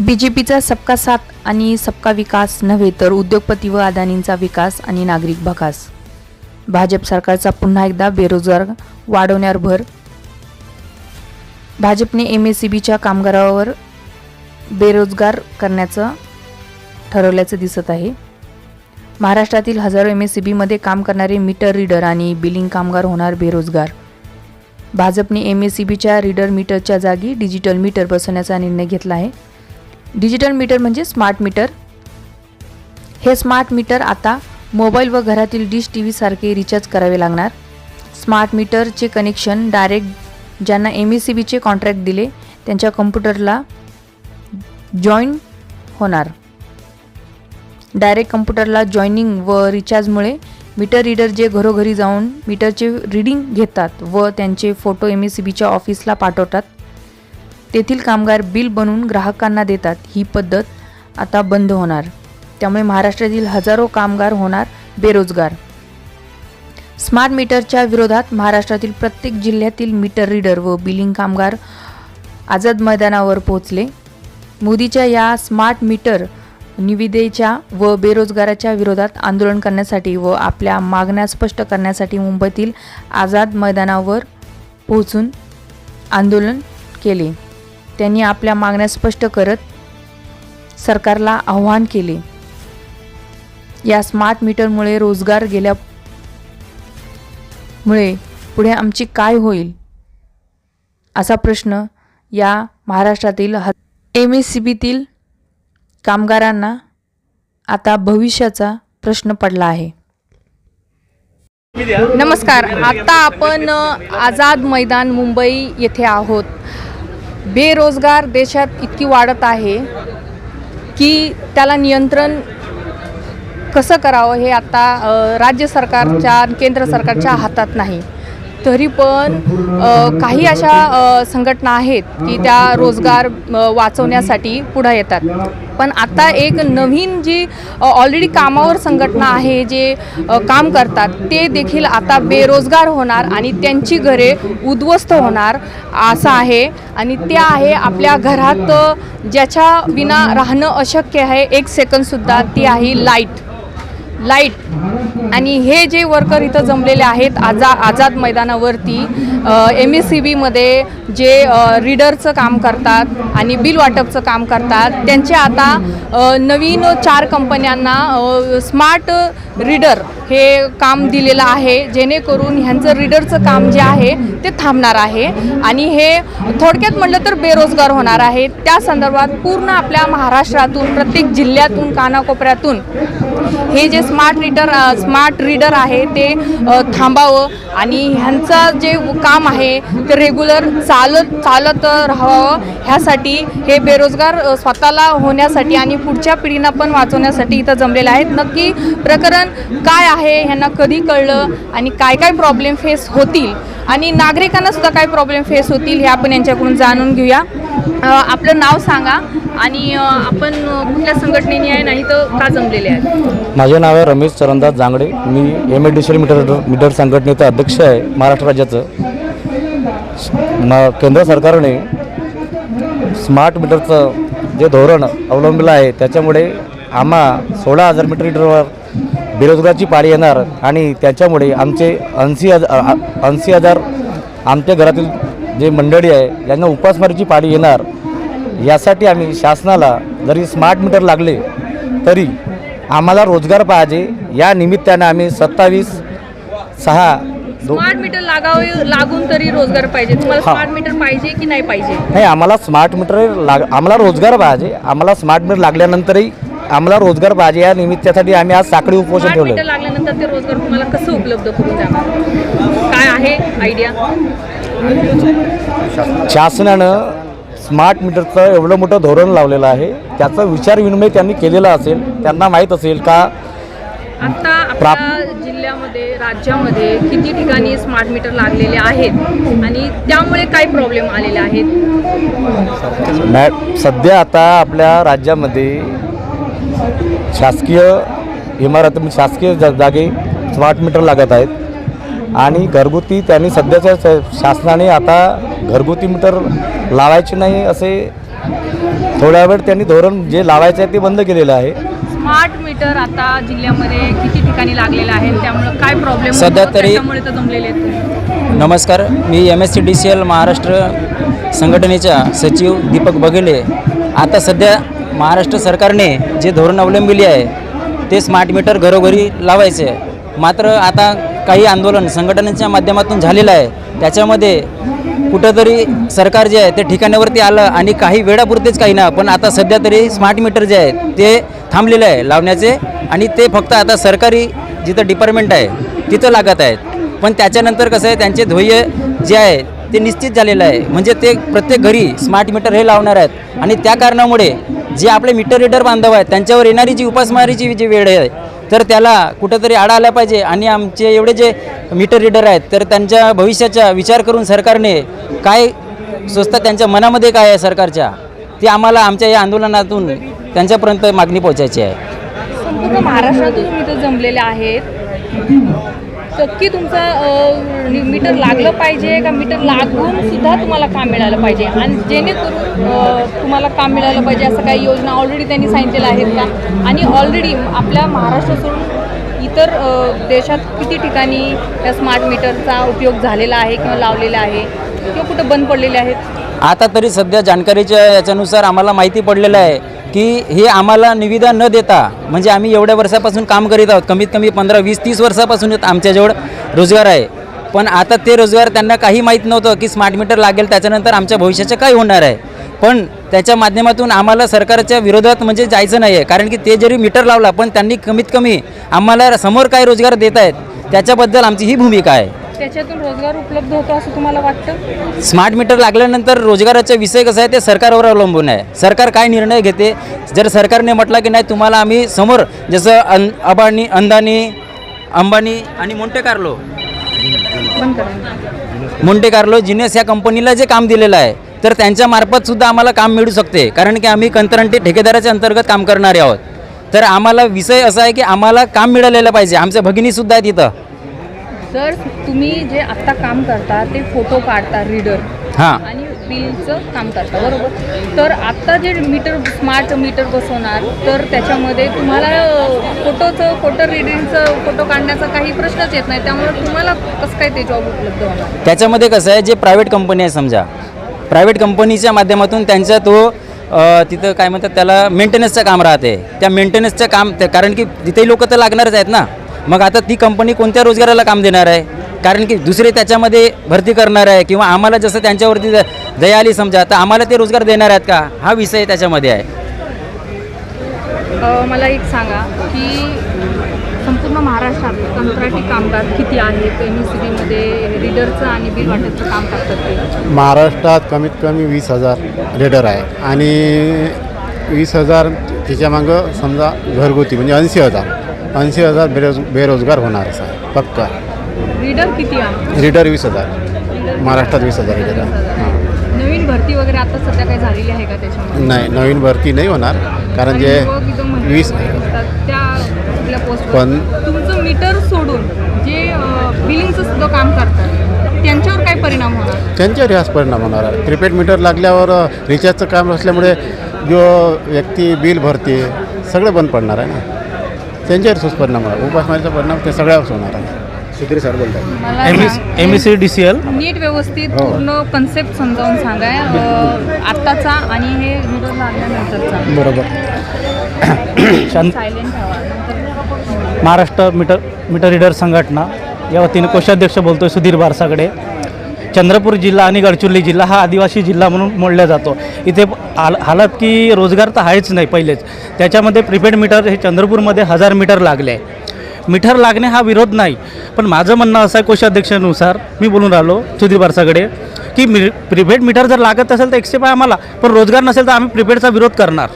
B J पीचा सबका साथ आणि सबका विकास नव्हे तर उद्योगपती व अदानींचा विकास आणि नागरिक भकास. भाजप सरकारचा पुन्हा एकदा बेरोजगार वाढवण्यावर भर. भाजपने एम एस सी बीच्या कामगारावर बेरोजगार करण्याचं ठरवल्याचं दिसत आहे. महाराष्ट्रातील हजारो एम एस सी बीमध्ये काम करणारे मीटर रीडर आणि बिलिंग कामगार होणार बेरोजगार. भाजपने एम एस सी बीच्या रीडर मीटरच्या जागी डिजिटल मीटर बसवण्याचा निर्णय घेतला आहे. डिजिटल मीटर म्हणजे स्मार्ट मीटर. हे स्मार्ट मीटर आता मोबाईल व घरातील डिश टी व्हीसारखे रिचार्ज करावे लागणार. स्मार्ट मीटरचे कनेक्शन डायरेक्ट ज्यांना एम ई सी बीचे कॉन्ट्रॅक्ट दिले त्यांच्या कम्प्युटरला जॉईन होणार. डायरेक्ट कम्प्युटरला जॉईनिंग व रिचार्जमुळे मीटर रीडर जे घरोघरी जाऊन मीटरचे रीडिंग घेतात व त्यांचे फोटो एम ई सी बीच्या ऑफिसला पाठवतात. तेथील कामगार बिल बनवून ग्राहकांना देतात. ही पद्धत आता बंद होणार. त्यामुळे महाराष्ट्रातील हजारो कामगार होणार बेरोजगार. स्मार्ट मीटरच्या विरोधात महाराष्ट्रातील प्रत्येक जिल्ह्यातील मीटर रीडर व बिलिंग कामगार आझाद मैदानावर पोहोचले. मोदीच्या या स्मार्ट मीटर निविदेच्या व बेरोजगाराच्या विरोधात आंदोलन करण्यासाठी व आपल्या मागण्या स्पष्ट करण्यासाठी मुंबईतील आझाद मैदानावर पोहोचून आंदोलन केले. त्यांनी आपल्या मागण्या स्पष्ट करत सरकारला आव्हान केले. या स्मार्ट मीटरमुळे रोजगार गेल्या मुळे पुढे आमची काय होईल? असा प्रश्न या महाराष्ट्रातील ह एम एस सी बीतील कामगारांना आता भविष्याचा प्रश्न पडला आहे. नमस्कार. आता आपण आझाद मैदान मुंबई येथे आहोत. बेरोजगार देशात इतकी वाढत आहे की त्याला नियंत्रण कसं करावं हे आता राज्य सरकारच्या आणि केंद्र सरकारच्या हातात नाही. तरी पण काही अशा संघटना आहेत की त्या रोजगार वाचवण्यासाठी पुढं येतात. पण आता एक नवीन जी ऑलरेडी कामावर संघटना आहे जे काम करतात ते देखील आता बेरोजगार होणार आणि त्यांची घरे उद्ध्वस्त होणार असं आहे. आणि ते आहे आपल्या घरात ज्याच्या विना राहणं अशक्य आहे एक सेकंदसुद्धा ती आहे लाइट लाइट आणि हे जे वर्कर इथं जमलेले आहेत आजा आझाद मैदानावरती एम एस सी बीमध्ये जे रीडरचं काम करतात आणि बिल वाटपचं काम करतात त्यांचे आता नवीन चार कंपन्यांना स्मार्ट रीडर हे काम दिलेलं आहे जेणेकरून ह्यांचं रीडरचं काम जे आहे ते थांबणार आहे. आणि हे थोडक्यात म्हटलं तर बेरोजगार होणार आहे. त्या संदर्भात पूर्ण आपल्या महाराष्ट्रातून प्रत्येक जिल्ह्यातून कानाकोपऱ्यातून हे जे स्मार्ट रीडर स्मार्ट रीडर आहे ते थांबावं. आणि ह्यांचं जे काम आहे ते रेग्युलर चालत चालत राहावं. ह्यासाठी हे बेरोजगार स्वतःला होण्यासाठी आणि पुढच्या पिढींना पण वाचवण्यासाठी इथं जमलेलं आहेत. नक्की प्रकरण काय आहे ह्यांना कधी कळलं आणि काय काय प्रॉब्लेम फेस होतील? आणि नागरिकांना सुद्धा काय प्रॉब्लेम फेस होतील हे आपण यांच्याकडून जाणून घेऊया. आपलं नाव सांगा आणि आपण कुठल्या संघटनेने आहे नाही तर का जमलेले आहे? माझे नाव आहे रमेश चरणदास जांगडे. मी एम ए मीटर मीटर संघटनेचं अध्यक्ष आहे महाराष्ट्र राज्याचं. म केंद्र सरकारने स्मार्ट मीटरचं जे धोरण अवलंबलं आहे त्याच्यामुळे आम्हा सोळा हजार मीटर मीटरवर बेरोजगाराची पाळी येणार आणि त्याच्यामुळे आमचे ऐंशी हजार ऐंशी हजार आमच्या घरातील जे मंडळी आहे यांना उपासमारीची पाळी येणार. यासाठी आम्ही शासनाला जरी स्मार्ट मीटर लागले तरी आम्हाला रोजगार पाहिजे. या निमित्ताने आम्ही सत्तावीस सहा स्मार्ट मीटर लागावे लागून तरी रोजगार पाहिजे. तुम्हाला हा. स्मार्ट मीटर पाहिजे की नाही पाहिजे? नाही आम्हाला स्मार्ट मीटर लाग आम्हाला रोजगार पाहिजे. आम्हाला स्मार्ट मीटर लागल्यानंतरही आम्हाला रोजगार पाहिजे. या निमित्तासाठी आम्ही आज साखळी उपोषण ठेवलं लागल्यानंतर ते रोजगार तुम्हाला कसं उपलब्ध करून जाणार? काय आहे आयडिया शासनानं स्मार्ट मीटरचं एवढं मोठं धोरण लावलेलं आहे. त्याचा विचार विनिमय त्यांनी केलेला असेल त्यांना माहीत असेल का? आता आपल्या जिल्ह्यामध्ये राज्यामध्ये किती ठिकाणी स्मार्ट मीटर लागलेले आहेत आणि त्यामुळे काय प्रॉब्लेम आलेले आहेत? मॅ सध्या आता आपल्या राज्यामध्ये शासकीय इमारत शासकीय जा जागे स्मार्ट मीटर लागत आहेत. आणि घरगुती त्यांनी सध्याच्या श- शासनाने आता घरगुती मीटर लावायचे नाही असे थोड्या वेळ त्यांनी धोरण जे लावायचं आहे ते बंद केलेलं आहे. स्मार्ट मीटर आता जिल्ह्यामध्ये किती ठिकाणी लागलेलं आहे? त्यामुळे काय प्रॉब्लेम सध्या तरी-. नमस्कार मी M S C D C L Maharashtra संघटनेचा सचिव दीपक बघेले. आता सध्या महाराष्ट्र सरकारने जे धोरण अवलंबिले आहे ते स्मार्ट मीटर घरोघरी लावायचे आहे. मात्र आता काही आंदोलन संघटनांच्या माध्यमातून झालेलं आहे. त्याच्यामध्ये कुठंतरी सरकार जे आहे ते ठिकाणावरती आलं आणि काही वेळापुरतेच काही ना पण आता सध्या तरी स्मार्ट मीटर जे आहे ते थांबलेलं आहे लावण्याचे आणि ते फक्त आता सरकारी जिथं डिपार्टमेंट आहे तिथं लागत आहेत. पण त्याच्यानंतर कसं आहे त्यांचे ध्येय जे आहे ते निश्चित झालेलं आहे. म्हणजे ते प्रत्येक घरी स्मार्ट मीटर हे लावणार आहेत. आणि त्या कारणामुळे जे आपले मीटर रीडर बांधव आहेत त्यांच्यावर येणारी जी उपासमारीची जी वेळ आहे तर त्याला कुठंतरी आडा आला पाहिजे. आणि आमचे एवढे जे मीटर रीडर आहेत तर त्यांच्या भविष्याचा विचार करून सरकारने काय स्वस्त त्यांच्या मनामध्ये काय आहे सरकारच्या ते आम्हाला आमच्या या आंदोलनातून त्यांच्यापर्यंत मागणी पोहोचायची आहे. महाराष्ट्रातून जमलेले आहेत. नक्की तुमचा मीटर लागलं पाहिजे का मीटर लागून सुद्धा तुम्हाला काम मिळालं पाहिजे? आणि जेणेकरून तुम्हाला काम मिळालं पाहिजे असं काही योजना ऑलरेडी त्यांनी सांगितलेल्या आहेत का? आणि ऑलरेडी आपल्या महाराष्ट्र सोडून इतर देशात किती ठिकाणी या स्मार्ट मीटरचा उपयोग झालेला आहे किंवा लावलेला आहे? किंवा कुठं बंद पडलेले आहेत? आता तरी सध्या जानकारीच्या याच्यानुसार आम्हाला माहिती पडलेलं आहे की हे आम्हाला निविदा न देता म्हणजे आम्ही एवढ्या वर्षापासून काम करीत आहोत कमीत कमी पंधरा वीस तीस वर्षापासून आमच्याजवळ रोजगार आहे. पण आता ते रोजगार त्यांना काही माहीत नव्हतं की स्मार्ट मीटर लागेल त्याच्यानंतर आमच्या भविष्याचं काय होणार आहे. पण त्याच्या माध्यमातून आम्हाला सरकारच्या विरोधात म्हणजे जायचं नाही आहे कारण की ते जरी मीटर लावला पण त्यांनी कमीत कमी आम्हाला समोर काय रोजगार देत आहेत त्याच्याबद्दल आमची ही भूमिका आहे. त्याच्यातून रोजगार उपलब्ध होतो असं तुम्हाला वाटतं? स्मार्ट मीटर लागल्यानंतर रोजगाराचा विषय कसा आहे ते सरकारवर अवलंबून आहे. सरकार काय निर्णय घेते? जर सरकारने म्हटलं की नाही तुम्हाला आम्ही समोर जसं अन अबानी अंदानी अंबानी आणि मोंटे कार्लो. मोंटे कार्लो जिनेस या कंपनीला जे काम दिलेलं आहे तर त्यांच्या मार्फत सुद्धा आम्हाला काम मिळू शकते. कारण की आम्ही कंत्राटी ठेकेदाराच्या अंतर्गत काम करणारे आहोत. तर आम्हाला विषय असा आहे की आम्हाला काम मिळालेलं पाहिजे. आमच्या भगिनीसुद्धा आहेत इथं. जर तुम्ही जे आत्ता काम करता ते फोटो काढता रीडर हां. आणि बिलचं काम करता बरोबर? तर आत्ता जे मीटर स्मार्ट मीटर बसवणार तर त्याच्यामध्ये तुम्हाला फोटोचं फोटो रिडिंगचं फोटो काढण्याचा काही प्रश्नच येत नाही. त्यामुळे तुम्हाला कसं काय ते जॉब उपलब्ध होणार? त्याच्यामध्ये कसं आहे जे प्रायव्हेट कंपनी आहे समजा प्रायव्हेट कंपनीच्या माध्यमातून त्यांचा तो तिथं काय म्हणतात त्याला मेंटेनन्सचं काम राहते. त्या मेंटेनन्सचं काम कारण की तिथेही लोक तर लागणारच आहेत ना. मग आता ती कंपनी कोणत्या रोजगाराला काम देणार आहे? कारण की दुसरे त्याच्यामध्ये भरती करणार आहे किंवा आम्हाला जसं त्यांच्यावरती द- दया आली समजा तर आम्हाला ते रोजगार देणार आहेत का? हा विषय त्याच्यामध्ये आहे. मला एक सांगा की संपूर्ण महाराष्ट्रात कंत्राटी कामगार किती आहेत? एम एस सी बीमध्ये रीडरचं आणि बिल वाटपचं काम करतात ते. महाराष्ट्रात कमीत कमी वीस हजार रेडर आहे आणि वीस हजार त्याच्यामागं समजा घरगुती म्हणजे ऐंशी हजार. ऐंशी हजार बेरोज बेरोजगार होणार असं आहे पक्का. रीडर किती आहे? रीडर वीस हजार. महाराष्ट्रात वीस हजार रीडर आहे. हां. भरती वगैरे आता सध्या काही झालेली आहे का त्याच्यामध्ये? नाही नवीन भरती नाही होणार कारण जे वीस त्या पोस्ट पण तुमचं मीटर सोडून जे बिलिंगचं सुद्धा काम करतात त्यांच्यावर काय परिणाम होणार? त्यांच्यावर ह्याच परिणाम होणार आहे. प्रिपेड मीटर लागल्यावर रिचार्जचं काम असल्यामुळे जो व्यक्ती बिल भरते सगळं बंद पडणार आहे ना. त्यांच्यावर तोच परिणाम होणार. उपासमारीचा परिणाम ते सगळ्यावर होणार आहे. सुधीर सर बोलतात M S C D C L नीट व्यवस्थित हो. पूर्ण कन्सेप्ट समजावून सांगाय अ, आत्ताचा आणि हे मीटर लागल्यानंतरचा. बरोबर. Silent Maharashtra meter meter reader संघटना या वतीने कोषाध्यक्ष बोलतोय सुधीर बारसागडे. चंद्रपूर जिल्हा आणि गडचिरोली जिल्हा हा आदिवासी जिल्हा म्हणून मोडला जातो. इथे हाल हालत की रोजगार तर आहेच नाही पहिलेच. त्याच्यामध्ये प्रीपेड मीटर हे चंद्रपूरमध्ये हजार मीटर लागले. आहे मीटर लागणे हा विरोध नाही. पण माझं म्हणणं असं आहे कोषाध्यक्षानुसार मी बोलून राहिलो सुधीर बारसाकडे की मी प्रीपेड मीटर जर लागत असेल तर एक्सेप्ट पाय आम्हाला पण रोजगार नसेल तर आम्ही प्रीपेडचा विरोध करणार.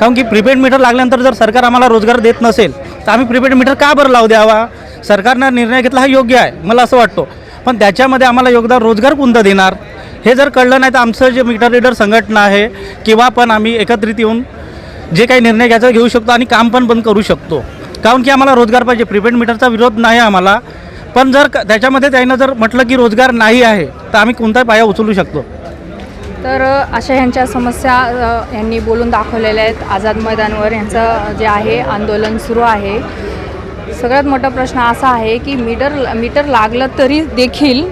कारण की प्रीपेड मीटर लागल्यानंतर जर सरकार आम्हाला रोजगार देत नसेल तर आम्ही प्रीपेड मीटर का बरं लावू द्यावा? सरकारनं निर्णय घेतला हा योग्य आहे मला असं वाटतो. पण त्याच्यामध्ये आम्हाला योगदान रोजगार कोणतं देणार? हे जर कळलं नाही तर आमचं जे मीटर रीडर संघटना आहे किंवा पण आम्ही एकत्रित येऊन जे काही निर्णय घ्यायचा घेऊ शकतो आणि काम पण बंद करू शकतो. कारण की आम्हाला रोजगार पाहिजे. प्रीपेड मीटरचा विरोध नाही आम्हाला. पण जर क- त्याच्यामध्ये त्यानं जर म्हटलं की रोजगार नाही आहे तर आम्ही कोणताही पाया उचलू शकतो. तर अशा ह्यांच्या समस्या यांनी बोलून दाखवलेल्या आहेत. आझाद मैदानवर यांचं जे आहे आंदोलन सुरू आहे. सगळ्यात मोठा प्रश्न असा आहे की मीटर मीटर लागलं तरी देखील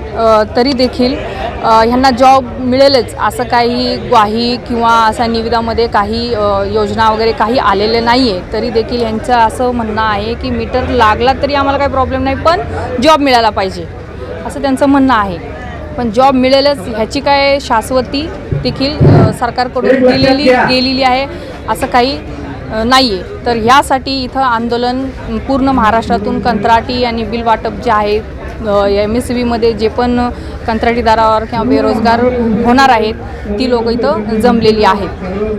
तरी देखील ह्यांना जॉब मिळेलच असं काही ग्वाही किंवा असा निविदामध्ये काही योजना वगैरे काही आलेले नाही आहे तरी देखील यांचं असं म्हणणं आहे की मीटर लागला तरी आम्हाला काही प्रॉब्लेम नाही पण जॉब मिळाला पाहिजे असं त्यांचं म्हणणं आहे. पण जॉब मिळेलच ह्याची काय शाश्वती देखील सरकारकडून दिलेली गेलेली आहे असं काही नाही आहे तर ह्यासाठी इथं आंदोलन पूर्ण महाराष्ट्रातून कंत्राटी आणि बिल वाटप जे आहे एम एस सी बीमध्ये जे पण कंत्राटीदारावर किंवा बेरोजगार होणार आहेत ती लोक इथं जमलेली आहेत.